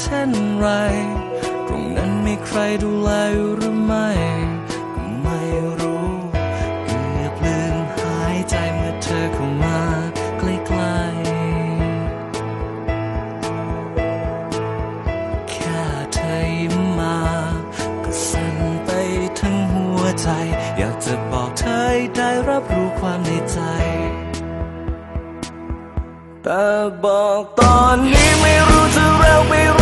เช่นไร ตรงนั้นมีใครดูแลหรือไม่ก็ไม่รู้เกือบลืมหายใจเมื่อเธอเข้ามาใกล้ๆแค่เธอยิ้มมา ก็สั่นไปทั้งหัวใจ อยากจะบอกเธอได้รับรู้ความในใจแต่บอกตอนนี้ไม่รู้จะเร็วไม่รู้